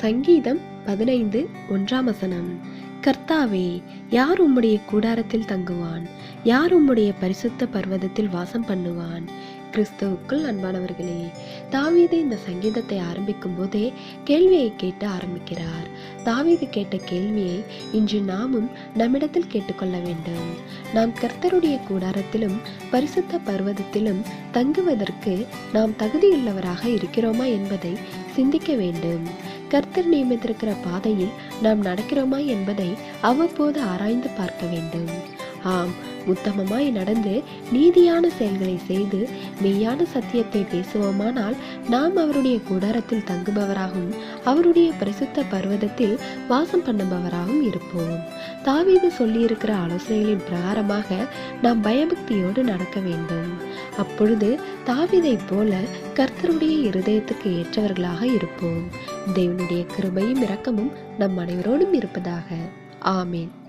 சங்கீதம் பதினைந்து ஒன்றாம் வசனம். கர்த்தாவே யார் உம்முடைய கூடாரத்தில் தங்குவான்? யார் உம்முடைய பரிசுத்த பர்வதத்தில் வாசம் பண்ணுவான்? கிறிஸ்துவுக்குள் அன்பானவர்களே தாவீது இந்த சங்கீதத்தை ஆரம்பிக்கும் போதே கேள்வியை கேட்டு ஆரம்பிக்கிறார். தாவீது கேட்ட கேள்வியை இன்று நாமும் நம்மிடத்தில் கேட்டுக்கொள்ள வேண்டும். நாம் கர்த்தருடைய கூடாரத்திலும் பரிசுத்த பர்வதத்திலும் தங்குவதற்கு நாம் தகுதியுள்ளவராக இருக்கிறோமா என்பதை சிந்திக்க வேண்டும். கர்த்தர் நியமித்திருக்கிற பாதையில் நாம் நடக்கிறோமா என்பதை அவ்வப்போது ஆராய்ந்து பார்க்க வேண்டும். ஆம் உத்தமமாய் நடந்து நீதியான செயல்களை செய்து மெய்யான சத்தியத்தை பேசுவோமானால் நாம் அவருடைய கூடாரத்தில் தங்குபவராகவும் அவருடைய பரிசுத்த பர்வதத்தில் வாசம் பண்ணுபவராகவும் இருப்போம். தாவீது சொல்லியிருக்கிற ஆலோசனைகளின் பிரகாரமாக நாம் பயபக்தியோடு நடக்க வேண்டும். அப்பொழுது தாவீதைப் போல கர்த்தருடைய இருதயத்துக்கு ஏற்றவர்களாக இருப்போம். தேவனுடைய கிருபையும் இரக்கமும் நம் அனைவரோடும் இருப்பதாக. ஆமேன்.